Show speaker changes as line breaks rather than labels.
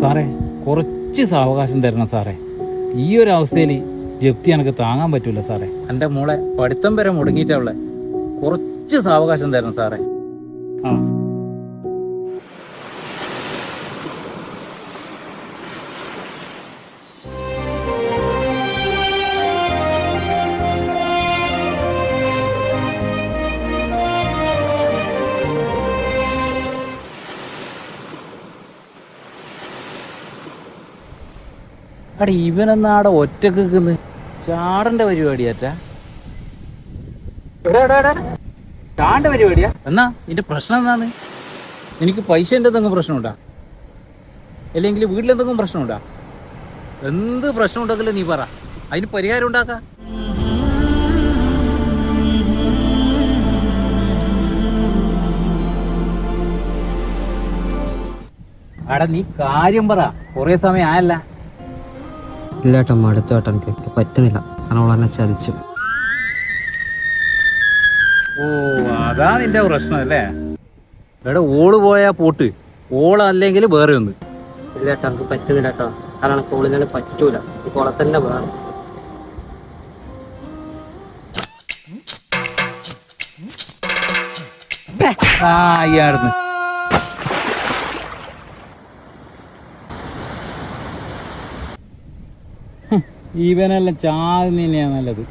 സാറേ കുറച്ച് സാവകാശം തരണം സാറേ. ഈ ഒരു അവസ്ഥയിൽ ജപ്തി എനിക്ക് താങ്ങാൻ പറ്റൂല സാറേ. എന്റെ മോളെ പഠിത്തം വരെ മുടങ്ങിയിട്ടുള്ള കുറച്ച് സാവകാശം തരണം സാറേ. ആ. അടെ ഇവനെന്നാടെ ഒറ്റയ്ക്ക് നിൽക്കുന്നു? ചാടന്റെ പരിപാടിയാറ്റാ. ചാണ്ട പരിപാടിയാ. എന്നാ നിന്റെ പ്രശ്നം എന്നാന്ന് എനിക്ക് പൈസ എന്തെങ്കിലും പ്രശ്നമുണ്ടാ? അല്ലെങ്കിൽ വീട്ടിലെന്തെങ്കിലും പ്രശ്നമുണ്ടാ? എന്ത് പ്രശ്നം ഉണ്ടെങ്കിലും നീ പറ. അതിന് പരിഹാരം ഉണ്ടാക്ക. അടാ നീ കാര്യം പറ. കുറേ സമയം ആയല്ല.
ഇല്ല ഏട്ടാ മടുത്തു ഏട്ടാ എനിക്ക് പറ്റുന്നില്ല. കാരണം അവൾ എന്നെ ചതിച്ചു.
ഓ അതാ നിന്റെ പ്രശ്നം അല്ലേ? എടാ ഓൾ പോയാ പോട്ട്. ഓളല്ലെങ്കിൽ വേറെ ഒന്ന്.
ഇല്ല ഏട്ടാ എനിക്ക് പറ്റുന്നില്ല കേട്ടോ. കാരണം കോളിനെ പറ്റൂല. കോളെ തന്നെ വേണം.
ആ ഇയാടുന്ന്. ഇവനെല്ലാം ചാകുന്നതന്നെയാണ് നല്ലത്.